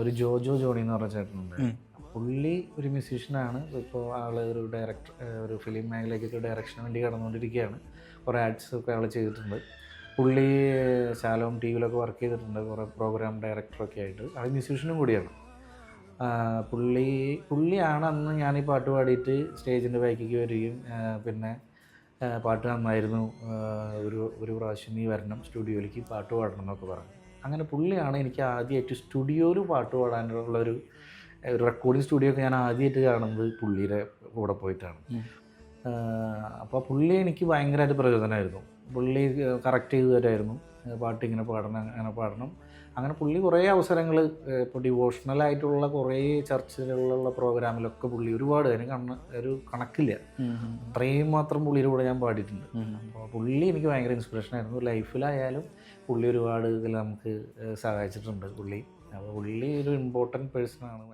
ഒരു ജോജോ ജോണി എന്ന് പറഞ്ഞ ചേട്ടനുണ്ട്. പുള്ളി ഒരു മ്യൂസീഷ്യനാണ് ഇപ്പോൾ ആൾ ഒരു ഡയറക്ടർ ഒരു ഫിലിം മേഖലയ്ക്കൊക്കെ ഡയറക്ഷന് വേണ്ടി കടന്നുകൊണ്ടിരിക്കുകയാണ്. കുറേ ആഡ്സ് ഒക്കെ ആൾ ചെയ്തിട്ടുണ്ട്. പുള്ളി ശാലോം ടി വിയിലൊക്കെ വർക്ക് ചെയ്തിട്ടുണ്ട്. കുറേ പ്രോഗ്രാം ഡയറക്ടറൊക്കെ ആയിട്ട്. ആൾ മ്യൂസീഷ്യനും കൂടിയാണ്. പുള്ളി പുള്ളിയാണ് അന്ന് ഞാൻ ഈ പാട്ട് പാടിയിട്ട് സ്റ്റേജിന്റെ ബാക്കിക്ക് വരികയും പിന്നെ പാട്ട് നന്നായിരുന്നു. ഒരു ഒരു പ്രാവശ്യം നീ വരണം സ്റ്റുഡിയോയിലേക്ക് പാട്ട് പാടണം എന്നൊക്കെ പറഞ്ഞു. അങ്ങനെ പുള്ളിയാണ് എനിക്ക് ആദ്യമായിട്ട് സ്റ്റുഡിയോയിൽ പാട്ട് പാടാനുള്ള ഒരു ഒരു റെക്കോർഡിംഗ് സ്റ്റുഡിയോ ഒക്കെ ഞാൻ ആദ്യമായിട്ട് കാണുന്നത് പുള്ളിയുടെ കൂടെ പോയിട്ടാണ്. അപ്പോൾ പുള്ളി എനിക്ക് ഭയങ്കരമായിട്ട് പ്രചോദനമായിരുന്നു. പുള്ളി കറക്റ്റ് ചെയ്തു തരുമായിരുന്നു ഏഹ് പാട്ട് ഇങ്ങനെ പാടണം അങ്ങനെ പാടണം. അങ്ങനെ പുള്ളി കുറേ അവസരങ്ങൾ ഇപ്പോൾ ഡിവോഷണലായിട്ടുള്ള കുറേ ചർച്ചകളിലുള്ള പ്രോഗ്രാമിലൊക്കെ പുള്ളി ഒരുപാട് അതിന് കണ്ണ് ഒരു കണക്കില്ല. അത്രയും മാത്രം പുള്ളിയുടെ കൂടെ ഞാൻ പാടിയിട്ടുണ്ട്. അപ്പോൾ പുള്ളി എനിക്ക് ഭയങ്കര ഇൻസ്പിറേഷൻ ആയിരുന്നു. ലൈഫിലായാലും പുള്ളി ഒരുപാട് ഇതിൽ നമുക്ക് സഹായിച്ചിട്ടുണ്ട് പുള്ളി. അപ്പോൾ പുള്ളി ഒരു ഇമ്പോർട്ടന്റ് പേഴ്സൺ ആണ്.